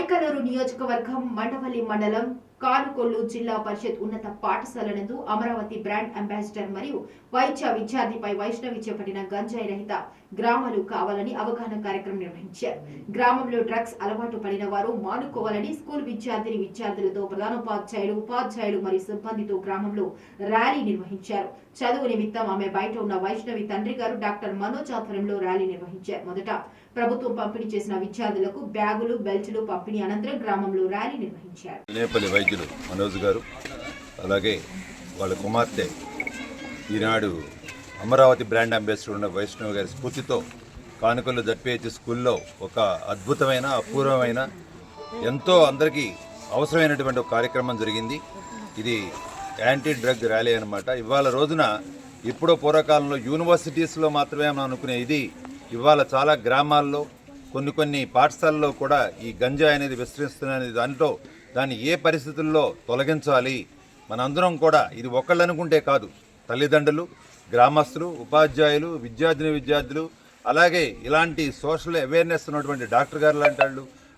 కైకలూరు నియోజకవర్గం మండవల్లి మండలం కారుకొల్లు జిల్లా పరిషత్ ఉన్నత పాఠశాల నందు అమరావతి బ్రాండ్ అంబాసిడర్ మరియు వైద్య విద్యార్థిపై వైష్ణవి చేపట్టిన గంజాయి రహిత గ్రామాలు కావాలని అవగాహన కార్యక్రమం నిర్వహించారు. గ్రామంలో డ్రగ్స్ అలవాటు పడిన వారు మానుకోవాలని స్కూల్ విద్యార్థిని విద్యార్థులతో ప్రధానోపాధ్యాయులు ఉపాధ్యాయులు మరియు సిబ్బందితో గ్రామంలో ర్యాలీ నిర్వహించారు. చదువు నిమిత్తం ఆమె బయట ఉన్న వైష్ణవి తండ్రి గారు డాక్టర్ మనోజ్ ఆధ్వర్యంలో ర్యాలీ నిర్వహించారు. మొదట ప్రభుత్వం పంపిణీ చేసిన విద్యార్థులకు బ్యాగులు బెల్టులు పంపిణీ అనంతరం గ్రామంలో ర్యాలీ నిర్వహించారు. వైద్యులు మనోజ్ గారు అలాగే వాళ్ళ కుమార్తె ఈనాడు అమరావతి బ్రాండ్ అంబాసిడర్ ఉన్న వైష్ణవ్ గారి స్ఫూర్తితో కానుకలు జడ్పిహెచ్ స్కూల్లో ఒక అద్భుతమైన అపూర్వమైన ఎంతో అందరికీ అవసరమైనటువంటి ఒక కార్యక్రమం జరిగింది. ఇది యాంటీ డ్రగ్ ర్యాలీ అనమాట ఇవాళ రోజున ఇప్పుడో పూర్వకాలంలో యూనివర్సిటీస్లో మాత్రమే మనం అనుకునే ఇది ఇవాళ చాలా గ్రామాల్లో కొన్ని కొన్ని పాఠశాలల్లో కూడా ఈ గంజాయి అనేది విస్తరిస్తున్న దాంట్లో దాన్ని ఏ పరిస్థితుల్లో తొలగించాలి? మనందరం కూడా ఇది ఒకళ్ళు అనుకుంటే కాదు. తల్లిదండ్రులు గ్రామస్తులు ఉపాధ్యాయులు విద్యార్థిని విద్యార్థులు అలాగే ఇలాంటి సోషల్ అవేర్నెస్ ఉన్నటువంటి డాక్టర్ గారు లాంటి వాళ్ళు